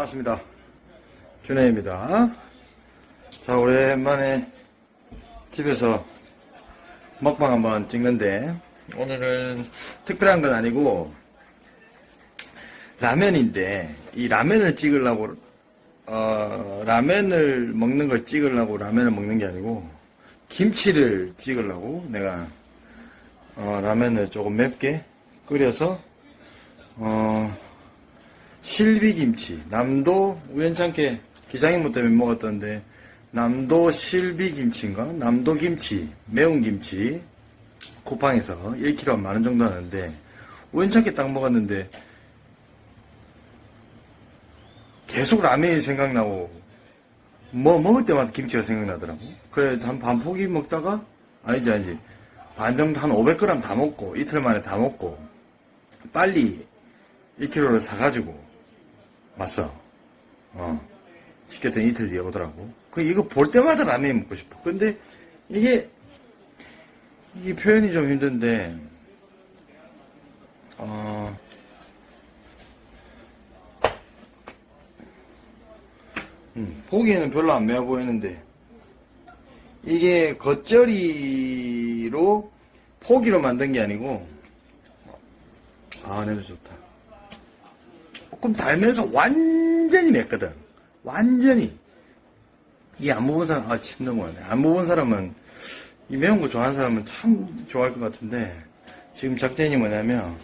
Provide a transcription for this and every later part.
반갑습니다. 준혜입니다. 자, 오랜만에 집에서 먹방 한번 찍는데, 오늘은 특별한 건 아니고, 라면인데, 이 라면을 찍으려고, 어, 라면을 먹는 걸 찍으려고 라면을 먹는 게 아니고, 김치를 찍으려고 내가, 어, 라면을 조금 맵게 끓여서, 어, 실비김치. 남도 우연찮게 기장님모 때문에 먹었던데, 남도 실비김치인가? 남도 김치. 매운 김치. 쿠팡에서 1kg 만원 정도 하는데, 우연찮게 딱 먹었는데, 계속 라면이 생각나고, 뭐 먹을 때마다 김치가 생각나더라고. 그래, 한 반 포기 먹다가, 아니지, 아니지. 반 정도 한 500g 다 먹고, 이틀 만에 다 먹고, 빨리 1kg를 사가지고 왔어. 어. 시켰더니 이틀 뒤에 오더라고. 그 이거 볼 때마다 라면 먹고 싶어. 근데 이게 이게 표현이 좀 힘든데 어 음, 보기에는 별로 안 매워 보이는데 이게 겉절이로 포기로 만든 게 아니고 아 냄새 좋다 조금 달면서 완전히 맵거든. 완전히. 이 안 먹은 사람, 아, 침 넘어가네. 안 먹은 사람은, 이 매운 거 좋아하는 사람은 참 좋아할 것 같은데, 지금 작전이 뭐냐면,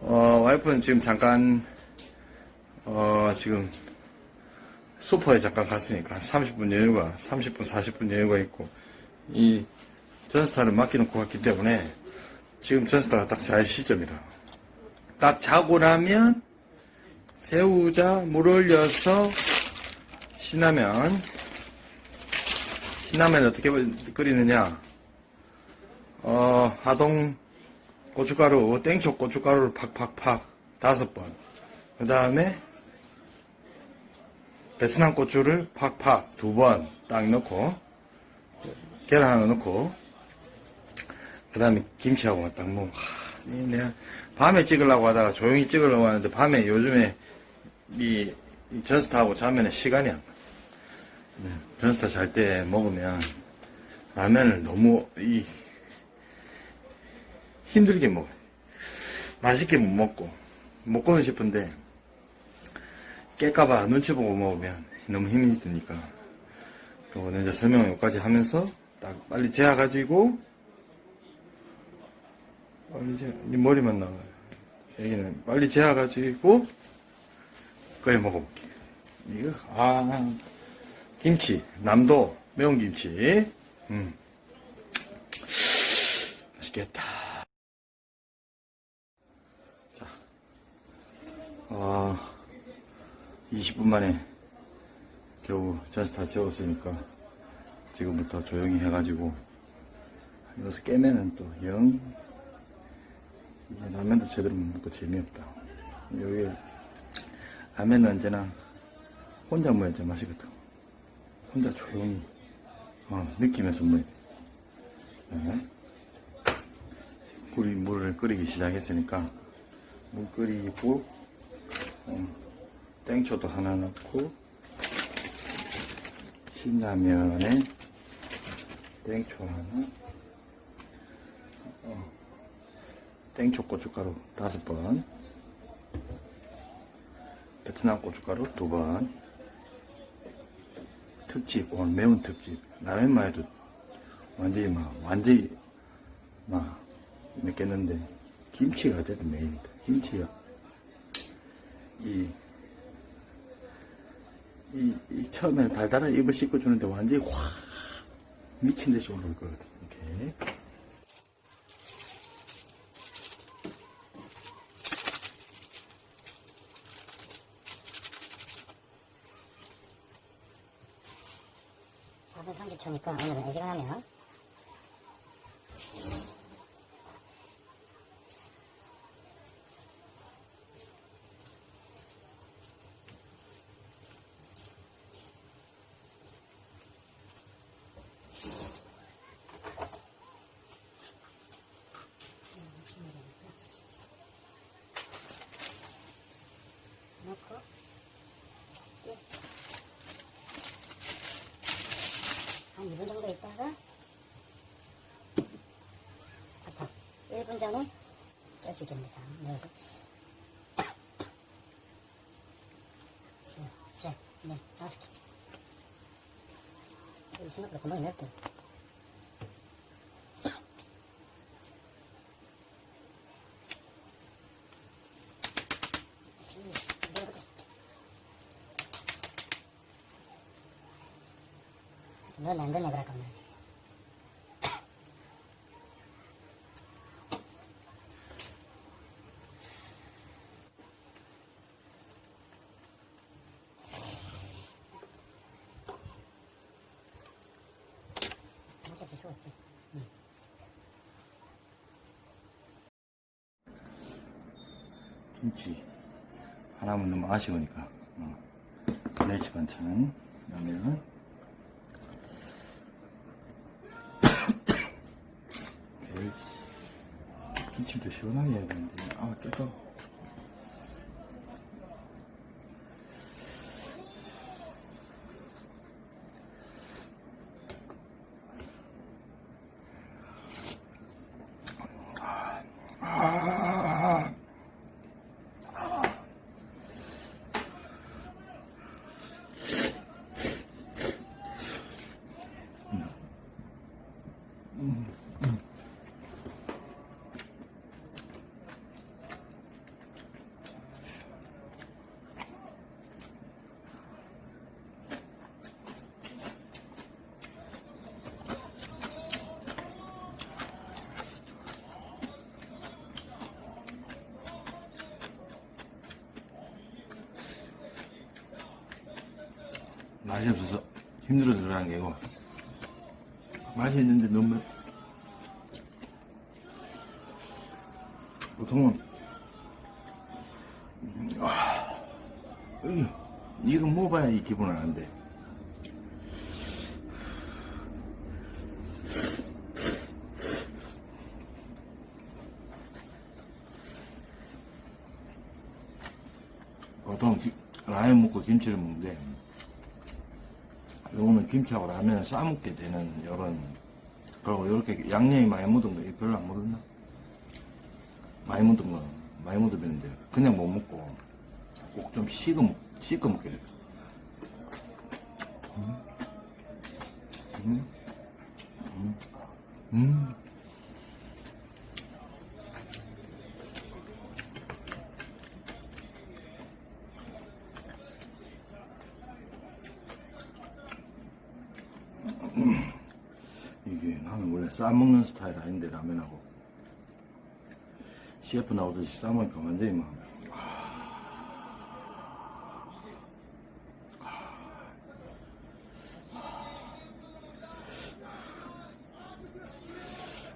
어, 와이프는 지금 잠깐, 어, 지금, 소파에 잠깐 갔으니까, 30분 여유가, 30분, 40분 여유가 있고, 이 전스타를 맡겨놓고 갔기 때문에, 지금 전스타가 딱 잘 시점이라. 딱 자고 나면, 새우자 물 올려서 신라면 신라면 어떻게 끓이느냐? 어 하동 고춧가루 땡초 고춧가루를 팍팍팍 다섯 번그 다음에 베트남 고추를 팍팍 두 번 딱 넣고 계란 하나 넣고 그 다음에 김치하고만 딱 먹으면 내가 밤에 찍으려고 하다가 조용히 찍으려고 하는데 밤에 요즘에 이, 이 전스타하고 자면은 시간이 안 나. 네, 전스타 잘 때 먹으면 라면을 너무 이 힘들게 먹어요. 맛있게 못 먹고 먹고는 싶은데 깰까봐 눈치 보고 먹으면 너무 힘이 드니까 그리고 이제 설명 여기까지 하면서 딱 빨리 재워가지고 빨리 재, 네 머리만 나와요. 여기는 빨리 재워가지고 끓여 먹어볼게. 이거, 아, 김치, 남도, 매운 김치. 음. 맛있겠다. 자, 아, 20분 만에 겨우 전스 다 재웠으니까 지금부터 조용히 해가지고 이것을 깨면은 또 영, 라면도 제대로 못 먹고 재미없다. 여기 라면은 언제나 혼자 먹어야 제 맛이거든. 혼자 조용히 어, 느끼면서 먹어야 돼. 네. 꿀이 물을 끓이기 시작했으니까 물 끓이고 어, 땡초도 하나 넣고 신라면에 땡초 하나 어, 땡초 고춧가루 다섯 번 베트남 고춧가루 두 번. 특집, 오늘 매운 특집. 라면만 해도 완전히 막, 완전히 막, 맵겠는데, 김치가 돼도 메인이다. 김치가. 이, 이, 이 처음에 달달한 입을 씻고 주는데 완전히 확, 미친 듯이 올라올 거거든. 이렇게. 사분 30초니까. 오늘은 애지간하면 혼자는 깰수 있겠습니다. 자, 넣어서. 둘, 셋, 넷, 다섯 개. 여기 생각보다 금방 냈대. 넌안 걸려 그럴 겁니다. 맛 수가 없지. 응. 김치 하나면 너무 아쉬우니까 어. 멸치 반찬 그다음에는 멸치. 김치도 시원하게 해야 되는데 아 깨끗 맛이 없어서 힘들어 들어가는 게 아니고 맛이 있는데 너무 보통은 음, 아, 이, 이거 먹어봐야 이 기분은 안 돼 보통 기- 라면 먹고 김치를 먹는데 요거는 김치하고 라면을 싸먹게 되는 요런 그리고 이렇게 양념이 많이 묻은 거 별로 안 묻었나? 많이 묻은 거 많이 묻으면데 그냥 못 먹고 꼭좀 식어 먹 식어 먹게 돼. 음. 음. 음. 음. 이게 나는 원래 싸먹는 스타일 아닌데 라면하고 CF 나오듯이 싸먹으니까 완전히 막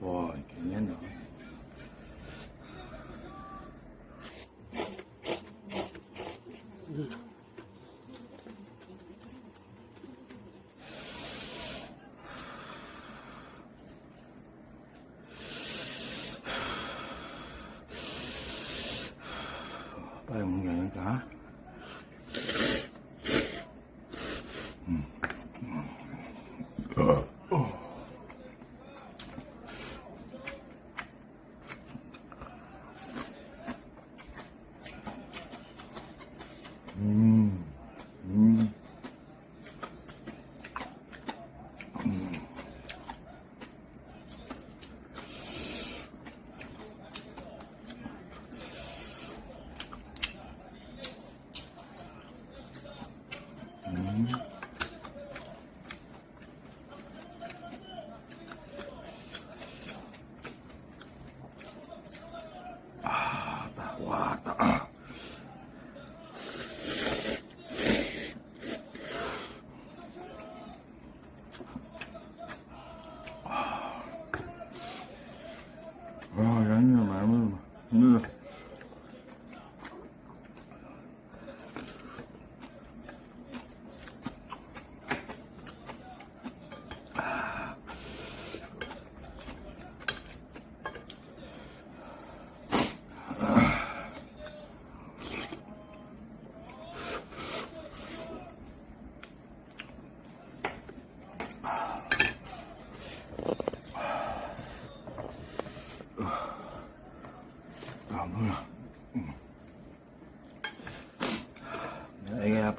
와, 괜찮나? 빨 음,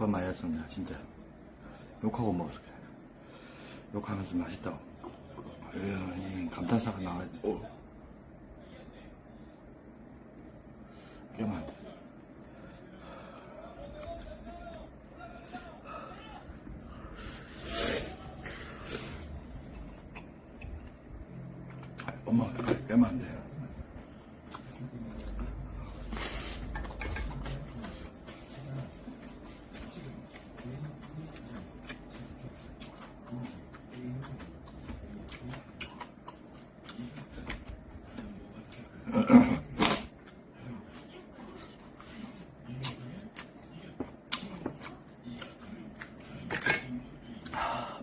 아빠 내가 진짜. 욕하고 먹었어, 그래. 욕하면서 맛있다고. 에휴, 이 감탄사가 나와가지고. 깨면 안 돼. 엄마, 그래, 깨면 안 돼.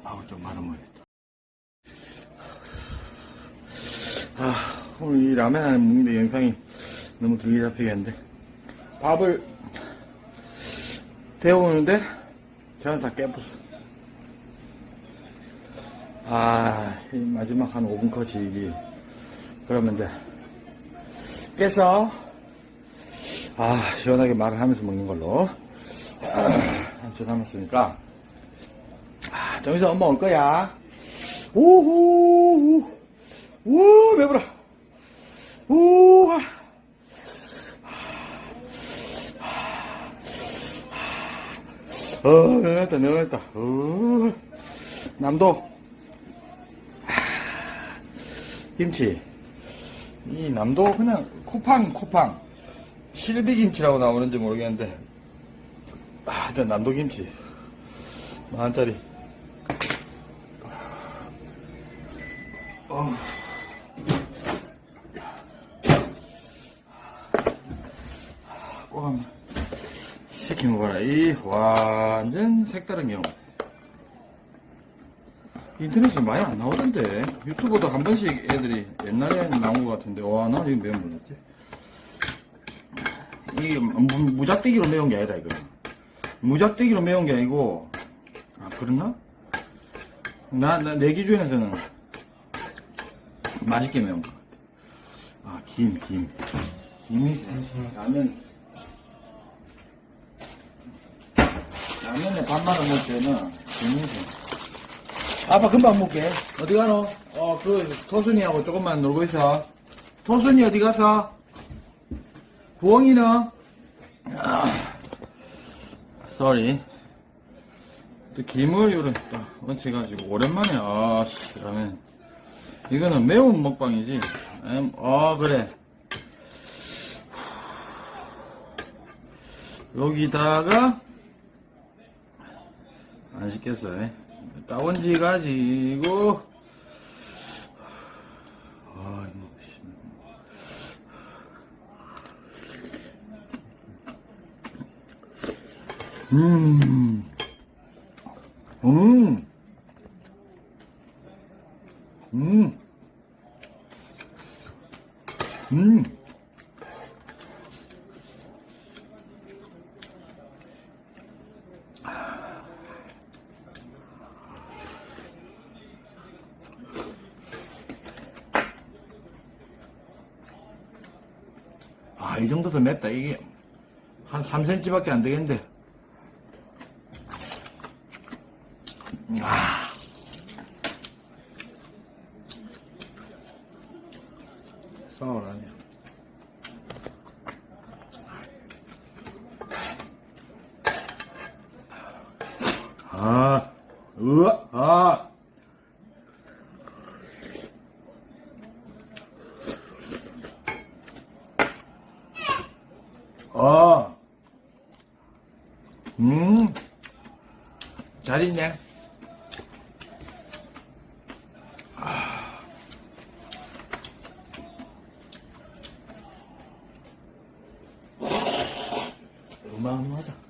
밥을 좀 말아 먹어야겠다. 아, 오늘 이 라면 안에 먹는데 영상이 너무 길게 잡히겠는데. 밥을 데워오는데, 저는 다 깨부었어. 아, 이 마지막 한 5분 컷이, 그러면 이제, 깨서, 아, 시원하게 말을 하면서 먹는 걸로. 한초 남았으니까, 아, 좀 있어 엄마 올 거야. 오호, 우, 배불러. 우, 어, 너무했다, 너무했다. 어, 남도. 김치. 이 남도 그냥 쿠팡, 쿠팡. 실비김치라고 나오는지 모르겠는데. 아, 일단 남도 김치. 만원짜리. 어. 꼭 한번 시켜 먹어라. 이 완전 색다른 경험. 인터넷에 많이 안 나오던데. 유튜브도 한 번씩 애들이 옛날에 나온 것 같은데. 와, 나 이거 매운 몰랐지. 이게 무- 무작대기로 매운 게 아니라, 이거. 무작대기로 매운 게 아니고, 아, 그렇나? 나, 나, 내 기준에서는 맛있게 매운 것 같아. 아, 김, 김. 김이, 라면, 라면에 밥 말아 먹을 때는 있어. 아빠 금방 먹게. 어디 가노? 어, 그, 토순이하고 조금만 놀고 있어. 토순이 어디 가서? 부엉이는? 아, 쏘리. 또 김을 요래 딱 얹혀가지고 오랜만에 아 씨, 라면 이거는 매운 먹방이지 음, 아 그래 여기다가 안 시켰어 따온지 가지고 아 씨. 음 음. 음. 음. 아, 이 정도도 맵다. 이게 한 3cm밖에 안 되겠는데. 아. 싸우라니. 아, 으아, 아. 아. 음. 잘 있네. 어마어마하다.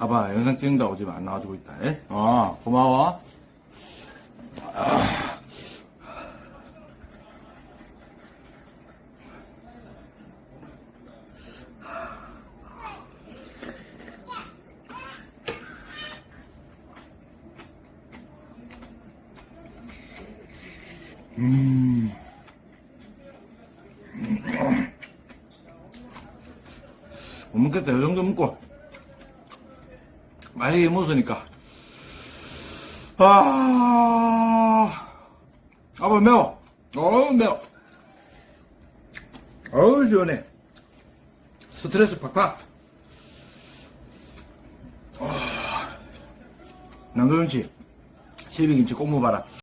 아빠 영상 찍는다 고 지금 안 나와주고 있다. 예? 어 고마워. 못 먹겠다. 이 정도 먹고. 만약에 먹었으니까. 아, 아빠 매워. 어우, 매워. 어우, 시원해. 스트레스 팍팍. 아, 남도김치. 실비김치 꼭 먹어봐라.